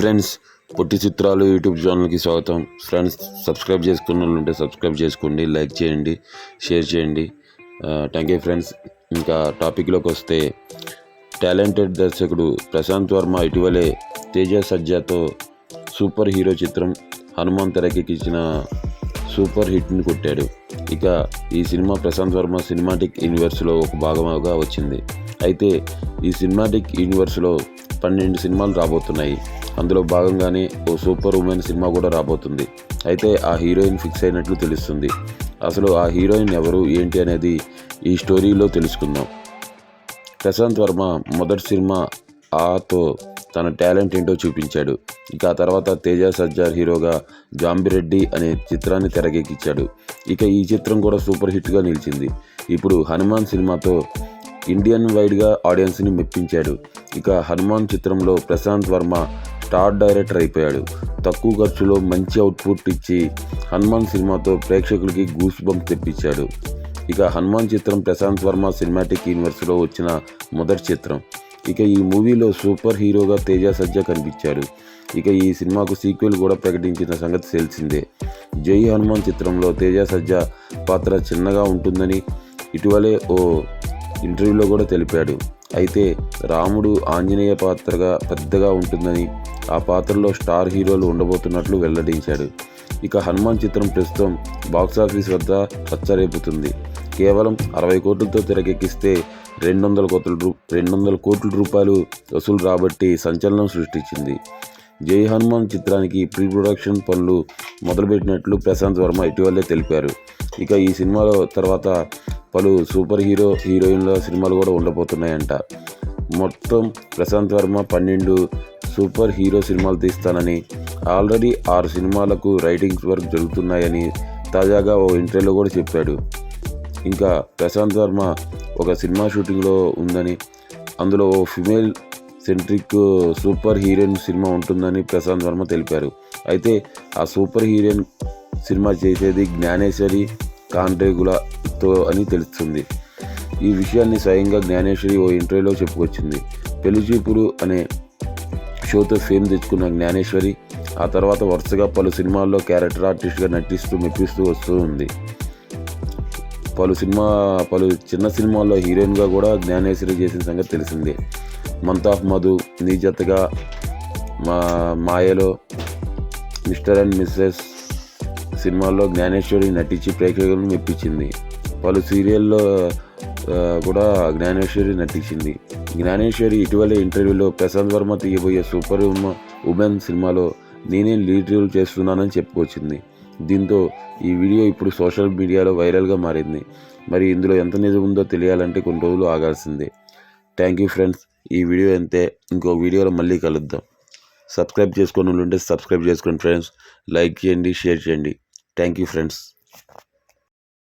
Friends పొట్టి చిత్రాలు YouTube ఛానల్కి స్వాగతం. ఫ్రెండ్స్ సబ్స్క్రైబ్ చేసుకున్న వాళ్ళు ఉంటే సబ్స్క్రైబ్ చేసుకోండి లైక్ చేయండి షేర్ చేయండి. Thank you friends. ఇంకా టాపిక్లోకి వస్తే టాలెంటెడ్ దర్శకుడు ప్రశాంత్ వర్మ ఇటీవలే తేజ సజ్జాతో సూపర్ హీరో చిత్రం హనుమాన్ తెరకెక్కించిన సూపర్ హిట్ని కొట్టాడు. ఇక ఈ సినిమా ప్రశాంత్ వర్మ సినిమాటిక్ యూనివర్స్లో ఒక భాగంగా వచ్చింది. అయితే ఈ సినిమాటిక్ యూనివర్స్లో పన్నెండు సినిమాలు రాబోతున్నాయి. అందులో భాగంగానే ఓ సూపర్ ఉమెన్ సినిమా కూడా రాబోతుంది. అయితే ఆ హీరోయిన్ ఫిక్స్ అయినట్లు తెలుస్తుంది. అసలు ఆ హీరోయిన్ ఎవరు ఏంటి అనేది ఈ స్టోరీలో తెలుసుకుందాం. ప్రశాంత్ వర్మ మొదటి సినిమా ఆతో తన టాలెంట్ ఏంటో చూపించాడు. ఇక ఆ తర్వాత తేజ సజ్జార్ హీరోగా జాంబిరెడ్డి అనే చిత్రాన్ని తెరకెక్కించాడు. ఇక ఈ చిత్రం కూడా సూపర్ హిట్గా నిలిచింది. ఇప్పుడు హనుమాన్ సినిమాతో ఇండియన్ వైడ్గా ఆడియన్స్ని మెప్పించాడు. ఇక హనుమాన్ చిత్రంలో ప్రశాంత్ వర్మ స్టార్ డైరెక్టర్ అయిపోయాడు. తక్కువ ఖర్చులో మంచి అవుట్పుట్ ఇచ్చి హనుమాన్ సినిమాతో ప్రేక్షకులకి గూస్ బంప్ తెప్పించాడు. ఇక హనుమాన్ చిత్రం ప్రశాంత్ వర్మ సినిమాటిక్ యూనివర్స్లో వచ్చిన మొదటి చిత్రం. ఇక ఈ మూవీలో సూపర్ హీరోగా తేజ సజ్జ కనిపించాడు. ఇక ఈ సినిమాకు సీక్వెల్ కూడా ప్రకటించిన సంగతి తెలిసిందే. జై హనుమాన్ చిత్రంలో తేజ సజ్జా పాత్ర చిన్నగా ఉంటుందని ఇటీవలే ఓ ఇంటర్వ్యూలో కూడా తెలిపాడు. అయితే రాముడు ఆంజనేయ పాత్రగా పెద్దగా ఉంటుందని ఆ పాత్రలో స్టార్ హీరోలు ఉండబోతున్నట్లు వెల్లడించాడు. ఇక హనుమాన్ చిత్రం ప్రస్తుతం బాక్సాఫీస్ వద్ద రచ్చరేపుతుంది. కేవలం అరవై కోట్లతో తెరకెక్కిస్తే రెండు వందల కోట్ల రూ రెండు వందల కోట్ల రూపాయలు వసూలు రాబట్టి సంచలనం సృష్టించింది. జై హనుమాన్ చిత్రానికి ప్రీ ప్రొడక్షన్ పనులు మొదలుపెట్టినట్లు ప్రశాంత్ వర్మ ఇటీవలే తెలిపారు. ఇక ఈ సినిమాలో తర్వాత పలు సూపర్ హీరో హీరోయిన్ల సినిమాలు కూడా ఉండబోతున్నాయంట. మొత్తం ప్రశాంత్ వర్మ పన్నెండు సూపర్ హీరో సినిమాలు తీస్తానని ఆల్రెడీ ఆరు సినిమాలకు రైటింగ్స్ వర్క్ జరుగుతున్నాయని తాజాగా ఓ ఇంటర్వ్యూలో కూడా చెప్పాడు. ఇంకా ప్రశాంత్ వర్మ ఒక సినిమా షూటింగ్లో ఉందని అందులో ఓ female centric super heroine cinema ఉంటుందని ప్రశాంత్ వర్మ తెలిపారు. అయితే ఆ సూపర్ హీరోయిన్ సినిమా చేసేది జ్ఞానేశ్వరి కాండేగులతో అని తెలుస్తుంది. ఈ విషయాన్ని స్వయంగా జ్ఞానేశ్వరి ఓ ఇంటర్వ్యూలో చెప్పుకొచ్చింది. పెళ్ళిచూపుడు అనే షోతో ఫేమ్ తెచ్చుకున్న జ్ఞానేశ్వరి ఆ తర్వాత వరుసగా పలు సినిమాల్లో క్యారెక్టర్ ఆర్టిస్ట్గా నటిస్తూ మెప్పిస్తూ వస్తూ ఉంది. పలు సినిమా పలు చిన్న సినిమాల్లో హీరోయిన్గా కూడా జ్ఞానేశ్వరి చేసిన సంగతి తెలిసిందే. మంత్ ఆఫ్ మధు నీ జతగా మా మాయలో మిస్టర్ అండ్ మిస్సెస్ సినిమాల్లో జ్ఞానేశ్వరి నటించి ప్రేక్షకులను మెప్పించింది. పలు సీరియల్లో కూడా జ్ఞానేశ్వరి నటించింది. జ్ఞానేశ్వరి ఇటీవలే ఇంటర్వ్యూలో ప్రశాంత్ వర్మ తీయబోయే సూపర్ ఉమ- ఉమెన్ సినిమాలో నేనే లీడ్ రోల్ చేస్తున్నానని చెప్పుకొచ్చింది. దీంతో ఈ వీడియో ఇప్పుడు సోషల్ మీడియాలో వైరల్గా మారింది. మరి ఇందులో ఎంత నిజం ఉందో తెలియాలంటే కొన్ని రోజులు ఆగాల్సిందే. Thank you friends. ఈ వీడియో అంతే ఇంకో వీడియోలో మళ్ళీ కలుద్దాం. సబ్స్క్రైబ్ చేసుకొని ఉంటే సబ్స్క్రైబ్ చేసుకోండి ఫ్రెండ్స్. లైక్ చేయండి షేర్ చేయండి. Thank you friends